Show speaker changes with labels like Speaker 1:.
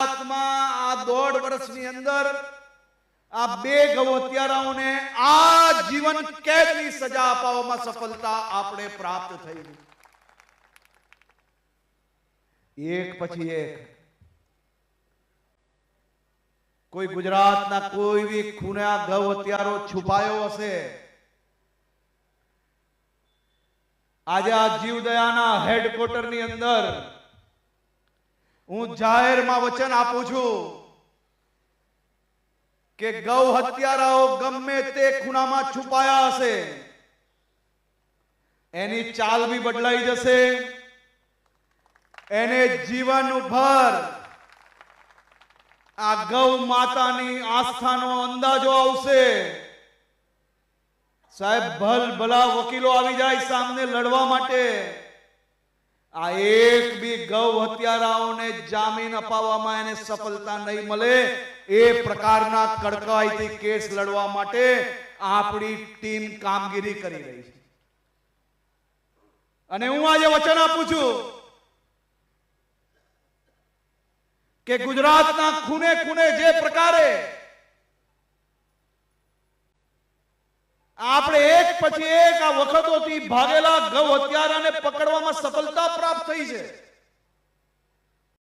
Speaker 1: ગુજરાતમાં આ દોઢ વર્ષની અંદર આ બે ગૌ હત્યારાઓને આ જીવન કેદની સજા અપાવવામાં સફળતા આપણે પ્રાપ્ત થઈ એક પછી એક. કોઈ ગુજરાતના કોઈ બી ખૂના આ ગૌ હત્યારો છુપાયો હશે, આજે આ જીવદયાના હેડક્વાર્ટરની અંદર હું જાહેરમાં વચન આપું છું કે ગૌ હત્યારાઓ ગમે તે ખૂણામાં છુપાયા હશે, એની ચાલ બી બદલાઈ જશે, એને જીવનભર આ ગૌ માતાની આસ્થાનો અંદાજો આવશે. સાહેબ ભલ ભલા વકીલો આવી જાય સામને લડવા માટે. આ એક ગૌ હત્યારાઓને જામીન અપાવવામાં એને સફળતા નહીં મળે. એ પ્રકારના કડકાઈથી કેસ લડવા માટે આપણી ટીમ કામગીરી કરી રહી છે. અને હું આજે વચન આપું છું કે ગુજરાતના ખૂને ખૂને જે પ્રકારે આપણે એક પછી એક આ વખતોથી ભાગેલા ગૌ હત્યારાને પકડવામાં સફળતા પ્રાપ્ત થઈ છે.